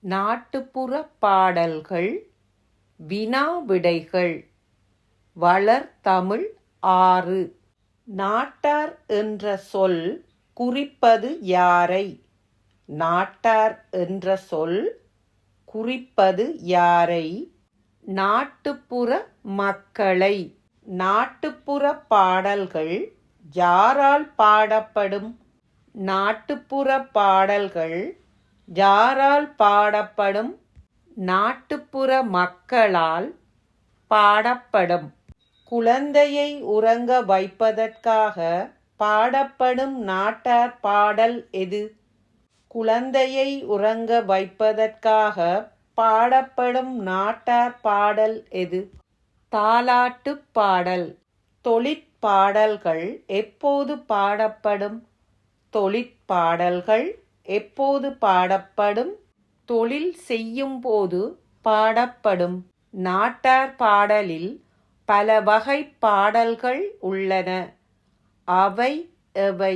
நாட்டுப்புற பாடல்கள் வினா விடைகள். வளர்தமிழ் ஆறு. நாட்டார் என்ற சொல் குறிப்பது யாரை? நாட்டார் என்ற சொல் குறிப்பது யாரை? நாட்டுப்புற மக்களை. நாட்டுப்புற பாடல்கள் யாரால் பாடப்படும்? நாட்டுப்புற பாடல்கள் ஜாரால் பாடப்படும் நாட்டுப்புற மக்களால் பாடப்படும். குழந்தையை உறங்க வைப்பதற்காக பாடப்படும் நாட்டார் பாடல் எது? குழந்தையை உறங்க வைப்பதற்காக பாடப்படும் நாட்டார் பாடல் எது? தாலாட்டுப் பாடல். தொழிற்பாடல்கள் எப்போது பாடப்படும்? தொழிற்பாடல்கள் எப்போது பாடப்படும்? தொழில் செய்யும் போது பாடப்படும். நாட்டார் பாடலில் பல வகை பாடல்கள் உள்ளன. அவை எவை?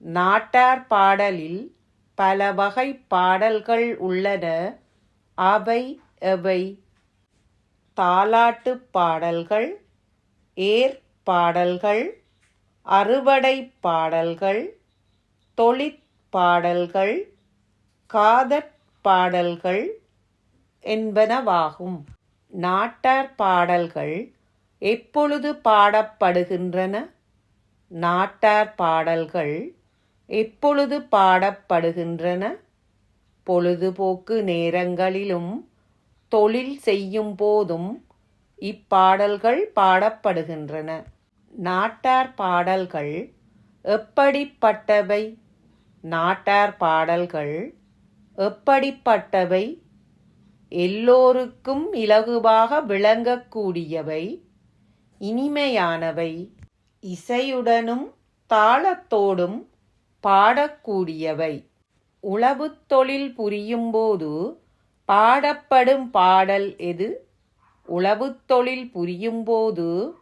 நாட்டார் பாடலில் பல வகை பாடல்கள் உள்ளன. அவை எவை? தாலாட்டுப் பாடல்கள் ஏர் பாடல்கள் அறுவடை பாடல்கள் தொழிற் பாடல்கள் காதற் பாடல்கள் என்பனவாகும். நாட்டார் பாடல்கள் எப்பொழுது பாடப்படுகின்றன? நாட்டார் பாடல்கள் எப்பொழுது பாடப்படுகின்றன? பொழுதுபோக்கு நேரங்களிலும் தொழில் செய்யும் போதும் இப்பாடல்கள் பாடப்படுகின்றன. நாட்டார் பாடல்கள் எப்படிப்பட்டவை? நாட்டார் பாடல்கள் எப்படிப்பட்டவை? எல்லோருக்கும் இலகுவாக விளங்கக்கூடியவை இனிமையானவை இசையுடனும் தாளத்தோடும் பாடக்கூடியவை. உளவுத் தொழில் புரியும்போது பாடப்படும் பாடல் எது? உளவுத் தொழில் புரியும்போது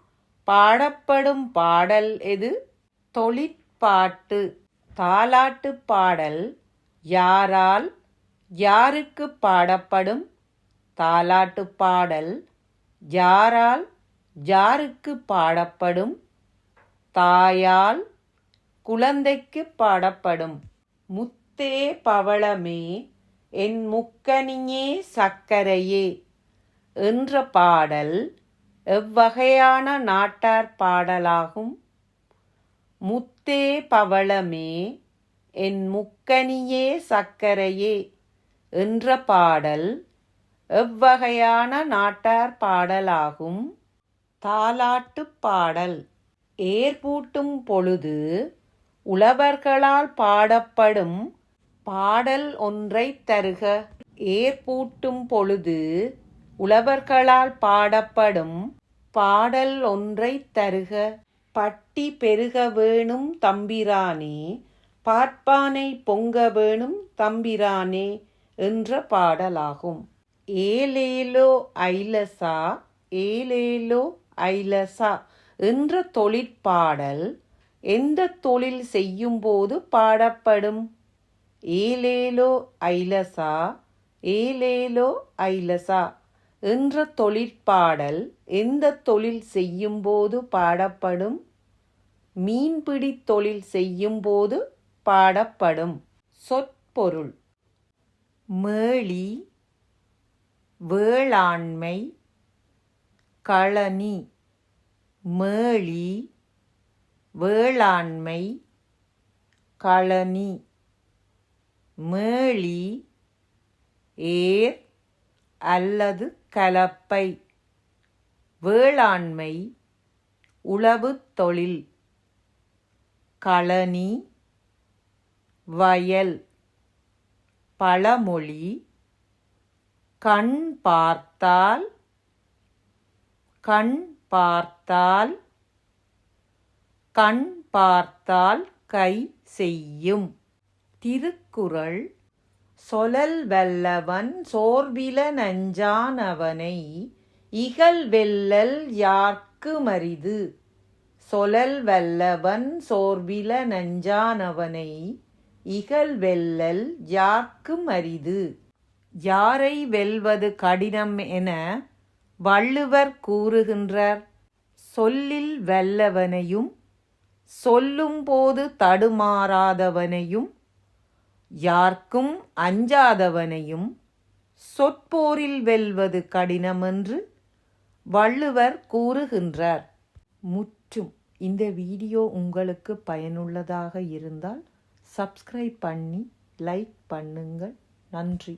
பாடப்படும் பாடல் எது? தொழிற்பாட்டு. தாலாட்டுப் பாடல் யாரால் யாருக்கு பாடப்படும்? தாலாட்டுப் பாடல் யாரால் யாருக்கு பாடப்படும்? தாயால் குழந்தைக்கு பாடப்படும். முத்தே பவளமே என் முக்கனியே சக்கரையே என்ற பாடல் எவ்வகையான நாட்டார் பாடலாகும்? முத்தே பவளமே என் முக்கனியே சக்கரையே என்ற பாடல் எவ்வகையான நாட்டார் பாடலாகும். தாலாட்டுப் பாடல். ஏர்பூட்டும் பொழுது உழவர்களால் பாடப்படும் பாடல் ஒன்றைத் தருக. ஏர்பூட்டும் பொழுது உழவர்களால் பாடப்படும் பாடல் ஒன்றைத் தருக. பட்டி பெருக வேணும் தம்பிரானே பார்ப்பானை பொங்க வேணும் தம்பிரானே என்ற பாடலாகும். ஏலேலோ ஐலசா ஏலேலோ ஐலசா என்ற தொழிற்பாடல் எந்த தொழில் செய்யும்போது பாடப்படும்? ஏலேலோ ஐலசா ஏலேலோ ஐலசா என்ற தொழிற்பாடல் எந்த தொழில் செய்யும்போது பாடப்படும்? மீன்பிடி தொழில் செய்யும்போது பாடப்படும் சொற்பொருள். மேளி வேளாண்மை களனி மேளி வேளாண்மை களனி மேளி ஏர் அல்லது கலப்பை. வேளாண்மை உழவுத் தொழில். களனி வயல் பழமொழி கண் பார்த்தால் கண் பார்த்தால் கண் பார்த்தால் கை செய்யும். திருக்குறள் சொலல் வல்லவன் சோர்வில நஞ்சானவனை இகல் வெல்லல் யார்க்கு மரிது? சொலல் வல்லவன் சோர்வில நஞ்சானவனை இகல் வெல்லல் யார்க்கும் அரிது. யாரை வெல்வது கடினம் என வள்ளுவர் கூறுகின்றார். சொல்லில் வெல்லவனையும் சொல்லும்போது தடுமாறாதவனையும் யார்க்கும் அஞ்சாதவனையும் சொற்போரில் வெல்வது கடினமென்று வள்ளுவர் கூறுகின்றார். முற்றும். இந்த வீடியோ உங்களுக்கு பயனுள்ளதாக இருந்தால் சப்ஸ்கிரைப் பண்ணி லைக் பண்ணுங்கள். நன்றி.